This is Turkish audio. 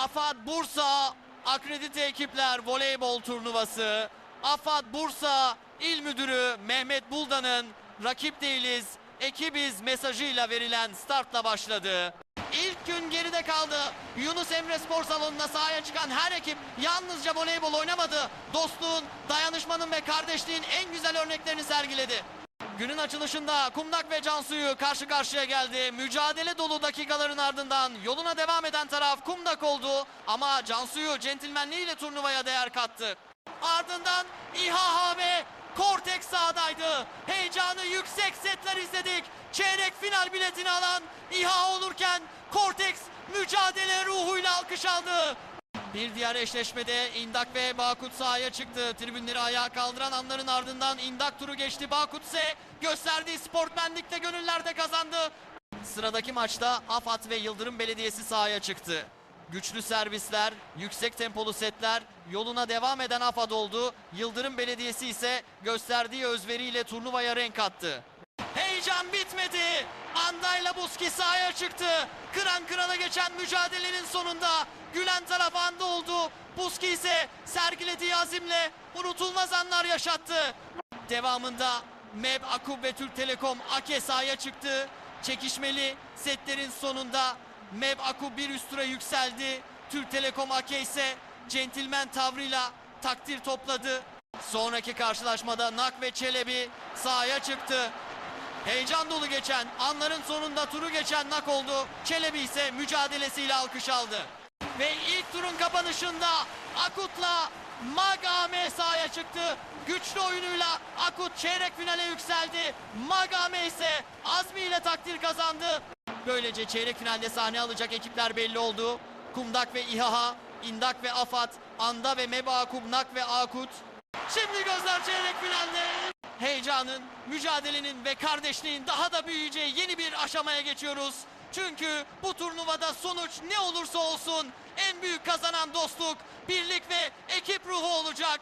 AFAD Bursa Akredite Ekipler Voleybol Turnuvası. AFAD Bursa İl Müdürü Mehmet Buldan'ın rakip değiliz, ekibiz mesajıyla verilen startla başladı. İlk gün geride kaldı. Yunus Emre Spor Salonu'na sahaya çıkan her ekip yalnızca voleybol oynamadı. Dostluğun, dayanışmanın ve kardeşliğin en güzel örneklerini sergiledi. Günün açılışında Kumdak ve Cansu'yu karşı karşıya geldi. Mücadele dolu dakikaların ardından yoluna devam eden taraf Kumdak oldu. Ama Cansu'yu centilmenliğiyle turnuvaya değer kattı. Ardından ve Cortex sahadaydı. Heyecanı yüksek setler izledik. Çeyrek final biletini alan İHA olurken Cortex mücadele ruhuyla alkış aldı. Bir diğer eşleşmede İndak ve Bakut sahaya çıktı. Tribünleri ayağa kaldıran anların ardından İndak turu geçti. Bakut ise gösterdiği sportmenlikle gönüllerde kazandı. Sıradaki maçta AFAD ve Yıldırım Belediyesi sahaya çıktı. Güçlü servisler, yüksek tempolu setler, yoluna devam eden AFAD oldu. Yıldırım Belediyesi ise gösterdiği özveriyle turnuvaya renk attı. Heyecan bitmedi. Andayla Buski sahaya çıktı. Kıran kırana geçen mücadelenin sonunda gülen taraf anda oldu. Buski ise sergilediği azimle unutulmaz anlar yaşattı. Devamında MEB, Akub ve Türk Telekom Ake sahaya çıktı. Çekişmeli setlerin sonunda MEB, Akub bir üst tura yükseldi. Türk Telekom Ake ise centilmen tavrıyla takdir topladı. Sonraki karşılaşmada Nak ve Çelebi sahaya çıktı. Heyecan dolu geçen anların sonunda turu geçen Nak oldu. Çelebi ise mücadelesiyle alkış aldı. Ve ilk turun kapanışında Akut'la Magame sahaya çıktı. Güçlü oyunuyla Akut çeyrek finale yükseldi. Magame ise azmiyle takdir kazandı. Böylece çeyrek finalde sahne alacak ekipler belli oldu. Kumdak ve İHA, İndak ve Afat, Anda ve Meba Kumdak ve Akut. Şimdi gözler çeyrek finalde. Heyecanın, mücadelenin ve kardeşliğin daha da büyüyeceği yeni bir aşamaya geçiyoruz. Çünkü bu turnuvada sonuç ne olursa olsun en büyük kazanan dostluk, birlik ve ekip ruhu olacak.